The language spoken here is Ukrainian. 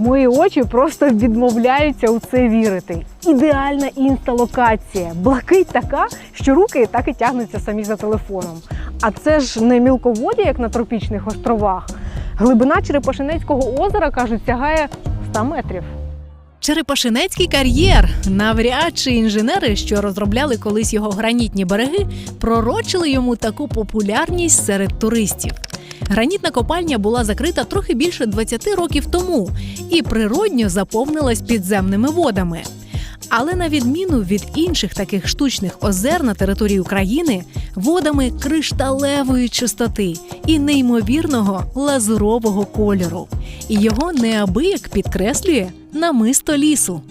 Мої очі просто відмовляються у це вірити. Ідеальна інсталокація. Блакить така, що руки так і тягнуться самі за телефоном. А це ж не мілководдя, як на тропічних островах. Глибина Черепашинецького озера, кажуть, сягає 100 метрів. Черепашинецький кар'єр. Навряд чи інженери, що розробляли колись його гранітні береги, пророчили йому таку популярність серед туристів. Гранітна копальня була закрита трохи більше 20 років тому і природньо заповнилась підземними водами. Але на відміну від інших таких штучних озер на території України, водами кришталевої чистоти і неймовірного лазурового кольору. І його неабияк підкреслює намисто лісу.